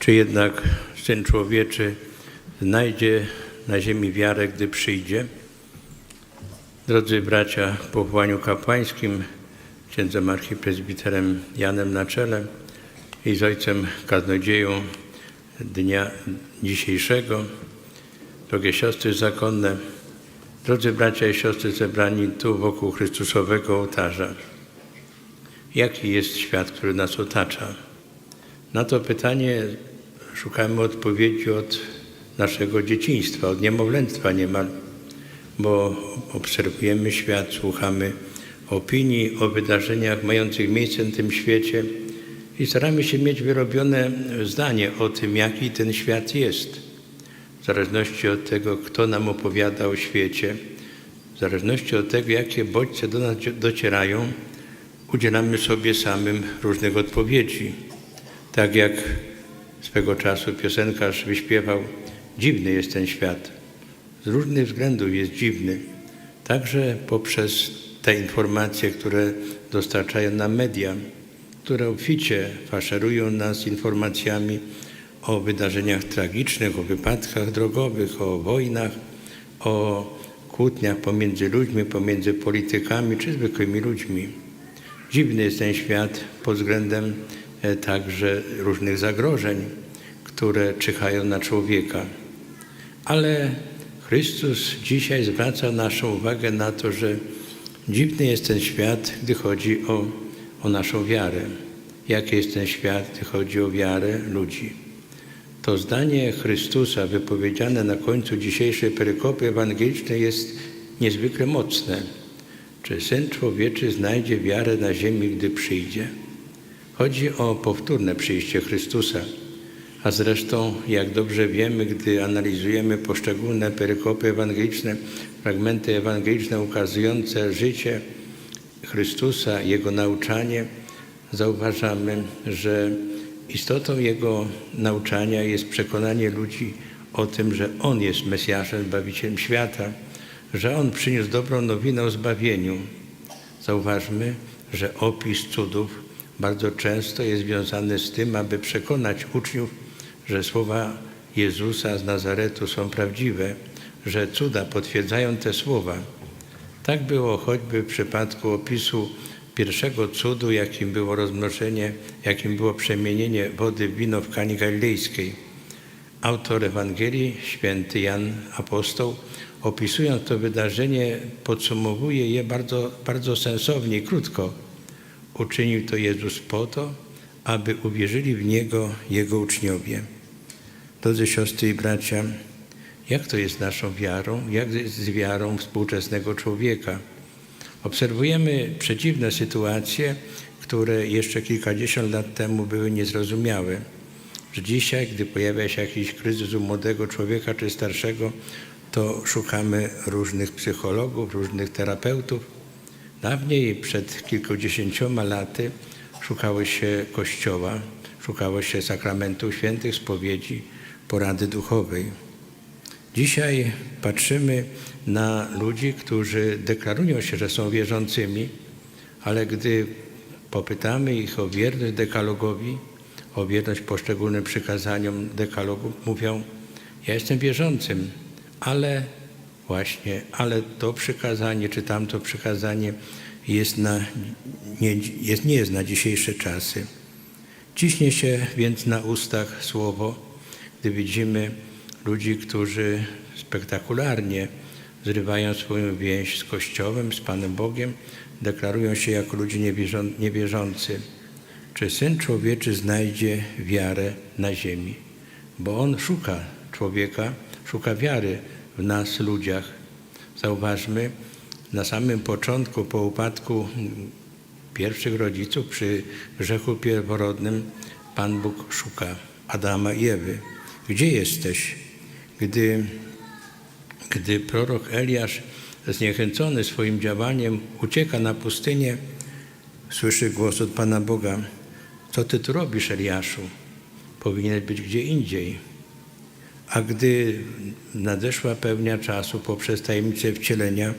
Czy jednak Syn Człowieczy znajdzie na ziemi wiarę, gdy przyjdzie? Drodzy bracia, w powołaniu kapłańskim, księdzem archipresbiterem Janem na czele i z ojcem kaznodzieją dnia dzisiejszego, drogie siostry zakonne, drodzy bracia i siostry zebrani tu wokół Chrystusowego ołtarza. Jaki jest świat, który nas otacza? Na to pytanie szukamy odpowiedzi od naszego dzieciństwa, od niemowlęctwa niemal, bo obserwujemy świat, słuchamy opinii o wydarzeniach mających miejsce na tym świecie i staramy się mieć wyrobione zdanie o tym, jaki ten świat jest. W zależności od tego, kto nam opowiada o świecie, w zależności od tego, jakie bodźce do nas docierają, udzielamy sobie samym różnych odpowiedzi. Tak jak swego czasu piosenkarz wyśpiewał, dziwny jest ten świat. Z różnych względów jest dziwny. Także poprzez te informacje, które dostarczają nam media, które obficie faszerują nas informacjami o wydarzeniach tragicznych, o wypadkach drogowych, o wojnach, o kłótniach pomiędzy ludźmi, pomiędzy politykami czy zwykłymi ludźmi. Dziwny jest ten świat pod względem także różnych zagrożeń, które czyhają na człowieka. Ale Chrystus dzisiaj zwraca naszą uwagę na to, że dziwny jest ten świat, gdy chodzi o, o naszą wiarę. Jaki jest ten świat, gdy chodzi o wiarę ludzi? To zdanie Chrystusa wypowiedziane na końcu dzisiejszej perykopy ewangelicznej jest niezwykle mocne. Czy Syn Człowieczy znajdzie wiarę na ziemi, gdy przyjdzie? Chodzi o powtórne przyjście Chrystusa. A zresztą, jak dobrze wiemy, gdy analizujemy poszczególne perykopy ewangeliczne, fragmenty ewangeliczne ukazujące życie Chrystusa, Jego nauczanie, zauważamy, że istotą Jego nauczania jest przekonanie ludzi o tym, że On jest Mesjaszem, Zbawicielem świata, że On przyniósł dobrą nowinę o zbawieniu. Zauważmy, że opis cudów bardzo często jest związany z tym, aby przekonać uczniów, że słowa Jezusa z Nazaretu są prawdziwe, że cuda potwierdzają te słowa. Tak było choćby w przypadku opisu pierwszego cudu, jakim było rozmnożenie, jakim było przemienienie wody w wino w Kani Galilejskiej. Autor Ewangelii, święty Jan Apostoł, opisując to wydarzenie, podsumowuje je bardzo, bardzo sensownie i krótko. Uczynił to Jezus po to, aby uwierzyli w Niego Jego uczniowie. Drodzy siostry i bracia, jak to jest naszą wiarą? Jak jest z wiarą współczesnego człowieka? Obserwujemy przeciwne sytuacje, które jeszcze kilkadziesiąt lat temu były niezrozumiałe. Że dzisiaj, gdy pojawia się jakiś kryzys u młodego człowieka czy starszego, to szukamy różnych psychologów, różnych terapeutów. Dawniej, przed kilkudziesięcioma laty, szukało się kościoła, szukało się sakramentów świętych, spowiedzi, porady duchowej. Dzisiaj patrzymy na ludzi, którzy deklarują się, że są wierzącymi, ale gdy popytamy ich o wierność dekalogowi, o wierność poszczególnym przykazaniom dekalogu, mówią: Ja jestem wierzącym, ale właśnie, ale to przykazanie czy tamto przykazanie jest na, nie, jest, nie jest na dzisiejsze czasy. Ciśnie się więc na ustach słowo, gdy widzimy ludzi, którzy spektakularnie zrywają swoją więź z Kościołem, z Panem Bogiem, deklarują się jako ludzie niewierzą, niewierzący. Czy Syn Człowieczy znajdzie wiarę na ziemi? Bo On szuka człowieka, szuka wiary w nas, ludziach. Zauważmy, na samym początku, po upadku pierwszych rodziców, przy grzechu pierworodnym, Pan Bóg szuka Adama i Ewy. Gdzie jesteś? Gdy, gdy prorok Eliasz, zniechęcony swoim działaniem, ucieka na pustynię, słyszy głos od Pana Boga: Co ty tu robisz, Eliaszu? Powinieneś być gdzie indziej. A gdy nadeszła pełnia czasu poprzez tajemnicę wcielenia,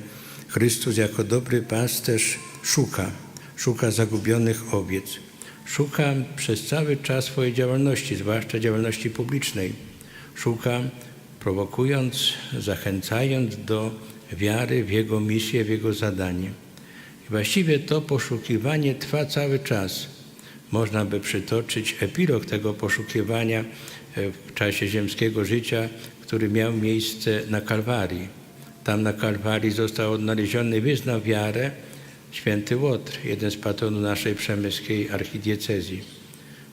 Chrystus jako dobry pasterz szuka, szuka zagubionych owiec, Szuka przez cały czas swojej działalności, zwłaszcza działalności publicznej. Szuka, prowokując, zachęcając do wiary w Jego misję, w Jego zadanie. I właściwie to poszukiwanie trwa cały czas. Można by przytoczyć epilog tego poszukiwania w czasie ziemskiego życia, który miał miejsce na Kalwarii. Tam na Kalwarii został odnaleziony i wyznał wiarę święty Łotr, jeden z patronów naszej przemyskiej archidiecezji.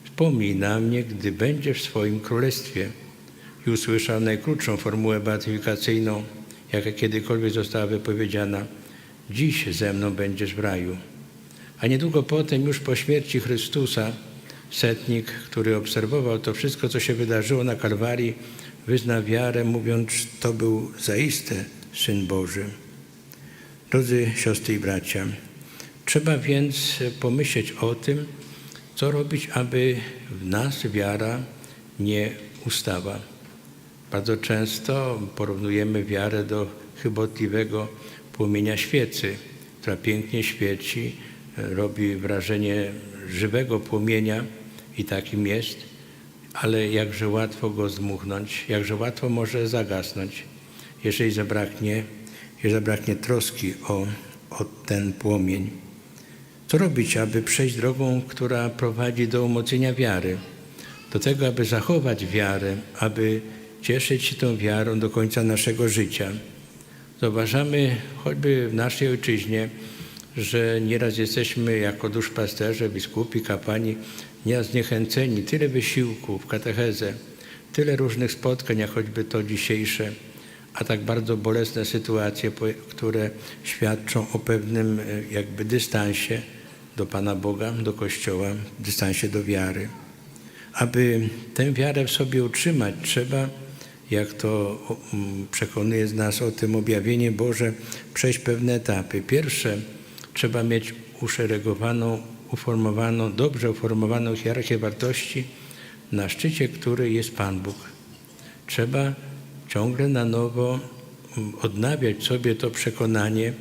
Wspomnij na mnie, gdy będziesz w swoim królestwie. I usłyszał najkrótszą formułę beatyfikacyjną, jaka kiedykolwiek została wypowiedziana. Dziś ze mną będziesz w raju. A niedługo potem, już po śmierci Chrystusa, setnik, który obserwował to wszystko, co się wydarzyło na Kalwarii, wyzna wiarę, mówiąc, to był zaiste Syn Boży. Drodzy siostry i bracia, trzeba więc pomyśleć o tym, co robić, aby w nas wiara nie ustała. Bardzo często porównujemy wiarę do chybotliwego płomienia świecy, która pięknie świeci, robi wrażenie żywego płomienia i takim jest, ale jakże łatwo go zdmuchnąć, jakże łatwo może zagasnąć, jeżeli zabraknie, jeżeli zabraknie troski o, o ten płomień. Co robić, aby przejść drogą, która prowadzi do umocnienia wiary? Do tego, aby zachować wiarę, aby cieszyć się tą wiarą do końca naszego życia. Zauważamy choćby w naszej ojczyźnie, że nieraz jesteśmy jako duszpasterze, biskupi, kapłani nieraz zniechęceni. Tyle wysiłków, katechezę, tyle różnych spotkań, jak choćby to dzisiejsze, a tak bardzo bolesne sytuacje, które świadczą o pewnym e, jakby dystansie do Pana Boga, do Kościoła, dystansie do wiary. Aby tę wiarę w sobie utrzymać, trzeba, jak to przekonuje z nas o tym objawienie Boże, przejść pewne etapy. Pierwsze, trzeba mieć uszeregowaną, uformowaną, dobrze uformowaną hierarchię wartości, na szczycie której jest Pan Bóg. Trzeba ciągle na nowo mm, odnawiać sobie to przekonanie,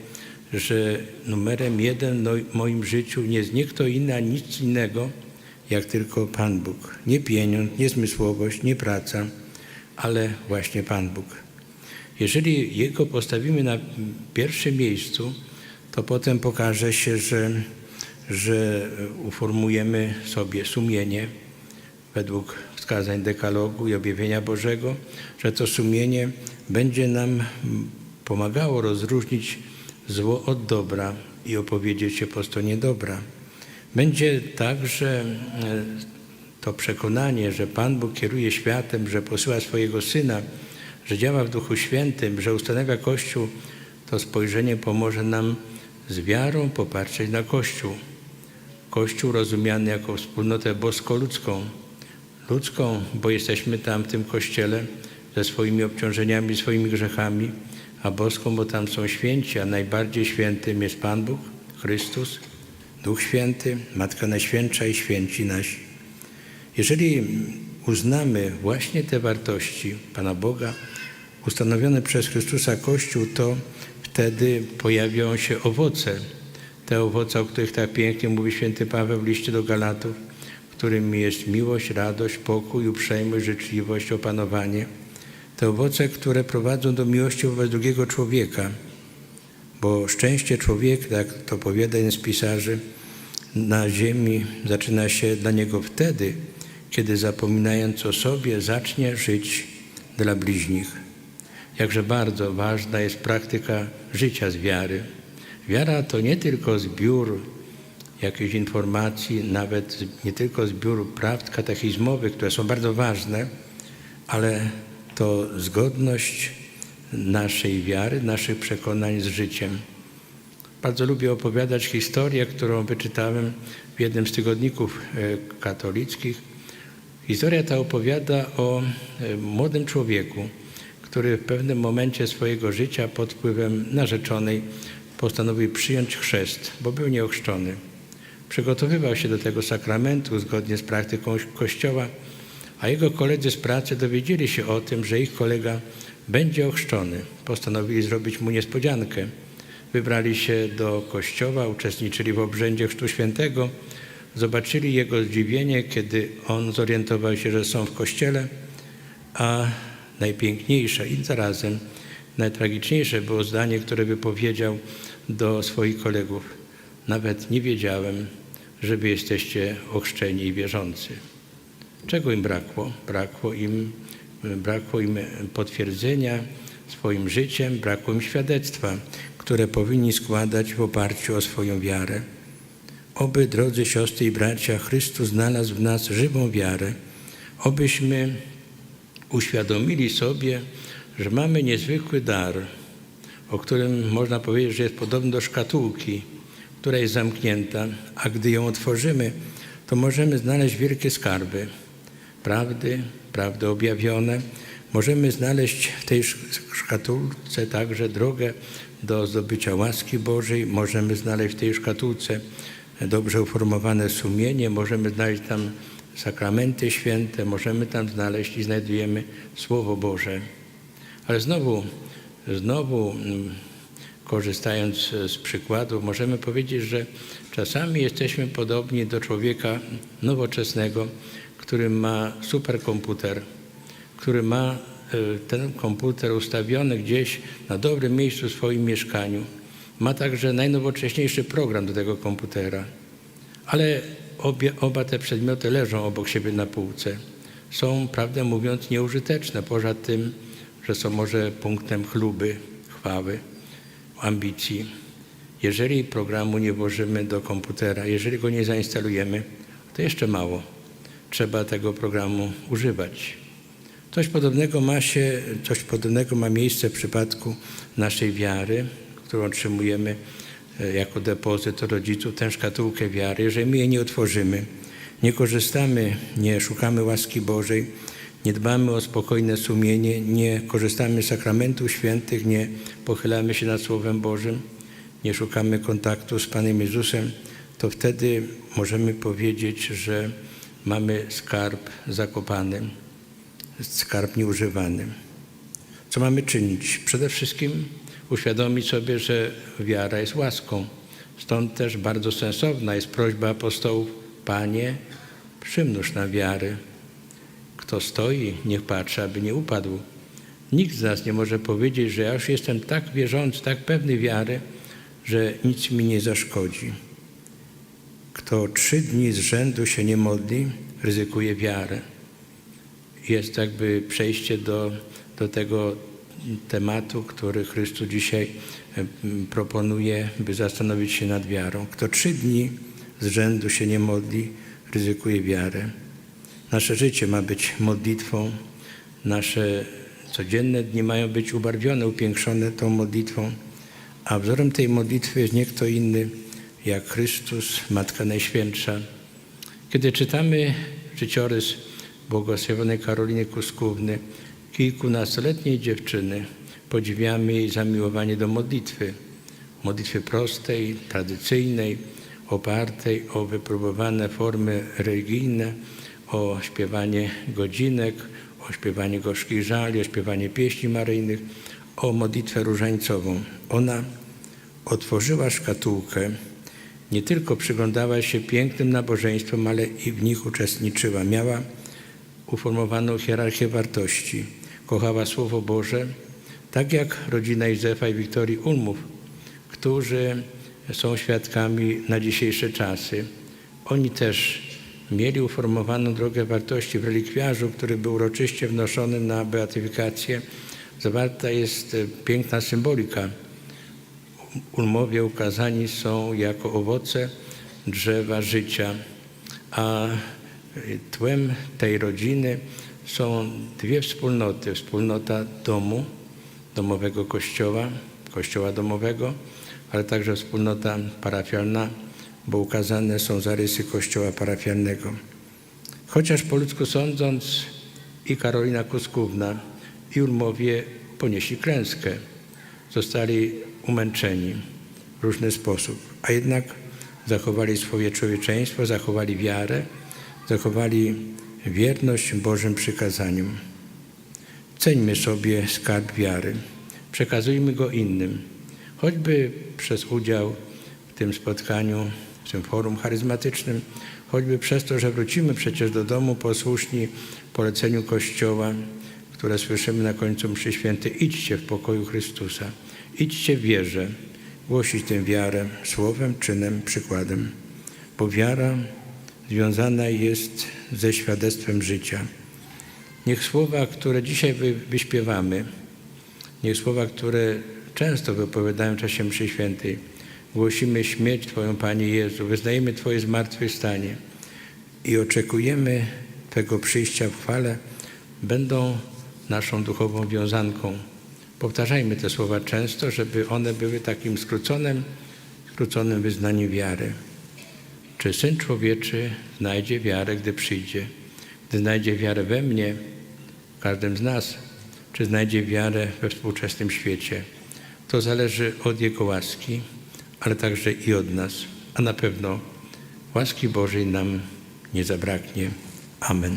że numerem jeden w moim życiu nie jest nie kto inny, a nic innego, jak tylko Pan Bóg. Nie pieniądz, nie zmysłowość, nie praca, ale właśnie Pan Bóg. Jeżeli Jego postawimy na pierwszym miejscu, to potem pokaże się, że, że uformujemy sobie sumienie według wskazań dekalogu i objawienia Bożego, że to sumienie będzie nam pomagało rozróżnić zło od dobra i opowiedzieć się po stronie dobra. Będzie tak, że e, to przekonanie, że Pan Bóg kieruje światem, że posyła swojego Syna, że działa w Duchu Świętym, że ustanawia Kościół, to spojrzenie pomoże nam z wiarą popatrzeć na Kościół. Kościół rozumiany jako wspólnotę bosko-ludzką. Ludzką, bo jesteśmy tam w tym Kościele ze swoimi obciążeniami, swoimi grzechami, a boską, bo tam są święci, a najbardziej świętym jest Pan Bóg, Chrystus, Duch Święty, Matka Najświętsza i święci nasi. Jeżeli uznamy właśnie te wartości Pana Boga, ustanowione przez Chrystusa Kościół, to wtedy pojawią się owoce. Te owoce, o których tak pięknie mówi święty Paweł w liście do Galatów, którym jest miłość, radość, pokój, uprzejmość, życzliwość, opanowanie. Te owoce, które prowadzą do miłości wobec drugiego człowieka. Bo szczęście człowieka, tak to powiada jeden z pisarzy, na ziemi zaczyna się dla niego wtedy, kiedy zapominając o sobie, zacznie żyć dla bliźnich jakże bardzo ważna jest praktyka życia z wiary. Wiara to nie tylko zbiór jakichś informacji, nawet nie tylko zbiór prawd katechizmowych, które są bardzo ważne, ale to zgodność naszej wiary, naszych przekonań z życiem. Bardzo lubię opowiadać historię, którą wyczytałem w jednym z tygodników e, katolickich. Historia ta opowiada o e, młodym człowieku, który w pewnym momencie swojego życia pod wpływem narzeczonej postanowił przyjąć chrzest, bo był nieochrzczony. Przygotowywał się do tego sakramentu zgodnie z praktyką Kościoła, a jego koledzy z pracy dowiedzieli się o tym, że ich kolega będzie ochrzczony. Postanowili zrobić mu niespodziankę. Wybrali się do kościoła, uczestniczyli w obrzędzie Chrztu Świętego, zobaczyli jego zdziwienie, kiedy on zorientował się, że są w kościele, a najpiękniejsze i zarazem najtragiczniejsze było zdanie, które wypowiedział do swoich kolegów. Nawet nie wiedziałem, że wy jesteście ochrzczeni i wierzący. Czego im brakło? Brakło im, brakło im potwierdzenia swoim życiem, brakło im świadectwa, które powinni składać w oparciu o swoją wiarę. Oby, drodzy siostry i bracia, Chrystus znalazł w nas żywą wiarę, obyśmy uświadomili sobie, że mamy niezwykły dar, o którym można powiedzieć, że jest podobny do szkatułki, która jest zamknięta, a gdy ją otworzymy, to możemy znaleźć wielkie skarby prawdy, prawdy objawione. Możemy znaleźć w tej szkatułce także drogę do zdobycia łaski Bożej. Możemy znaleźć w tej szkatułce dobrze uformowane sumienie. Możemy znaleźć tam sakramenty święte. Możemy tam znaleźć i znajdujemy Słowo Boże. Ale znowu, znowu mm, korzystając z przykładu, możemy powiedzieć, że czasami jesteśmy podobni do człowieka nowoczesnego, który ma superkomputer, który ma e, ten komputer ustawiony gdzieś na dobrym miejscu w swoim mieszkaniu. Ma także najnowocześniejszy program do tego komputera, ale obie, oba te przedmioty leżą obok siebie na półce. Są, prawdę mówiąc, nieużyteczne, poza tym, że są może punktem chluby, chwały, ambicji. Jeżeli programu nie włożymy do komputera, jeżeli go nie zainstalujemy, to jeszcze mało trzeba tego programu używać. Coś podobnego ma się, coś podobnego ma miejsce w przypadku naszej wiary, którą otrzymujemy e, jako depozyt od rodziców, tę szkatułkę wiary. Jeżeli my jej nie otworzymy, nie korzystamy, nie szukamy łaski Bożej, nie dbamy o spokojne sumienie, nie korzystamy z sakramentów świętych, nie pochylamy się nad Słowem Bożym, nie szukamy kontaktu z Panem Jezusem, to wtedy możemy powiedzieć, że mamy skarb zakopany, skarb nieużywany. Co mamy czynić? Przede wszystkim uświadomić sobie, że wiara jest łaską. Stąd też bardzo sensowna jest prośba apostołów, Panie, przymnóż na wiary. Kto stoi, niech patrzy, aby nie upadł. Nikt z nas nie może powiedzieć, że ja już jestem tak wierzący, tak pewny wiary, że nic mi nie zaszkodzi. Kto trzy dni z rzędu się nie modli, ryzykuje wiarę. Jest jakby przejście do, do tego tematu, który Chrystus dzisiaj proponuje, by zastanowić się nad wiarą. Kto trzy dni z rzędu się nie modli, ryzykuje wiarę. Nasze życie ma być modlitwą, nasze codzienne dni mają być ubarwione, upiększone tą modlitwą, a wzorem tej modlitwy jest nie kto inny, jak Chrystus, Matka Najświętsza. Kiedy czytamy życiorys błogosławionej Karoliny Kuskówny, kilkunastoletniej dziewczyny, podziwiamy jej zamiłowanie do modlitwy. Modlitwy prostej, tradycyjnej, opartej o wypróbowane formy religijne, o śpiewanie godzinek, o śpiewanie gorzkich żali, o śpiewanie pieśni maryjnych, o modlitwę różańcową. Ona otworzyła szkatułkę, nie tylko przyglądała się pięknym nabożeństwom, ale i w nich uczestniczyła. Miała uformowaną hierarchię wartości. Kochała Słowo Boże, tak jak rodzina Józefa i Wiktorii Ulmów, którzy są świadkami na dzisiejsze czasy. Oni też mieli uformowaną drogę wartości w relikwiarzu, który był uroczyście wnoszony na beatyfikację. Zawarta jest piękna symbolika Ulmowie ukazani są jako owoce drzewa życia, a tłem tej rodziny są dwie wspólnoty. Wspólnota domu, domowego kościoła, kościoła domowego, ale także wspólnota parafialna, bo ukazane są zarysy kościoła parafialnego. Chociaż po ludzku sądząc i Karolina Kuskówna i Ulmowie ponieśli klęskę. Zostali umęczeni w różny sposób, a jednak zachowali swoje człowieczeństwo, zachowali wiarę, zachowali wierność Bożym przykazaniom. Ceńmy sobie skarb wiary, przekazujmy go innym, choćby przez udział w tym spotkaniu w tym forum charyzmatycznym, choćby przez to, że wrócimy przecież do domu posłuszni poleceniu Kościoła, które słyszymy na końcu mszy świętej. Idźcie w pokoju Chrystusa, idźcie w wierze, głosić tę wiarę słowem, czynem, przykładem, bo wiara związana jest ze świadectwem życia. Niech słowa, które dzisiaj wy, wyśpiewamy, niech słowa, które często wypowiadają w czasie mszy świętej, głosimy śmierć Twoją, Panie Jezu, wyznajemy Twoje zmartwychwstanie i oczekujemy Twego przyjścia w chwale, będą naszą duchową wiązanką. Powtarzajmy te słowa często, żeby one były takim skróconym, skróconym wyznaniem wiary. Czy Syn Człowieczy znajdzie wiarę, gdy przyjdzie? Gdy znajdzie wiarę we mnie, w każdym z nas, czy znajdzie wiarę we współczesnym świecie? To zależy od Jego łaski, ale także i od nas. A na pewno łaski Bożej nam nie zabraknie. Amen.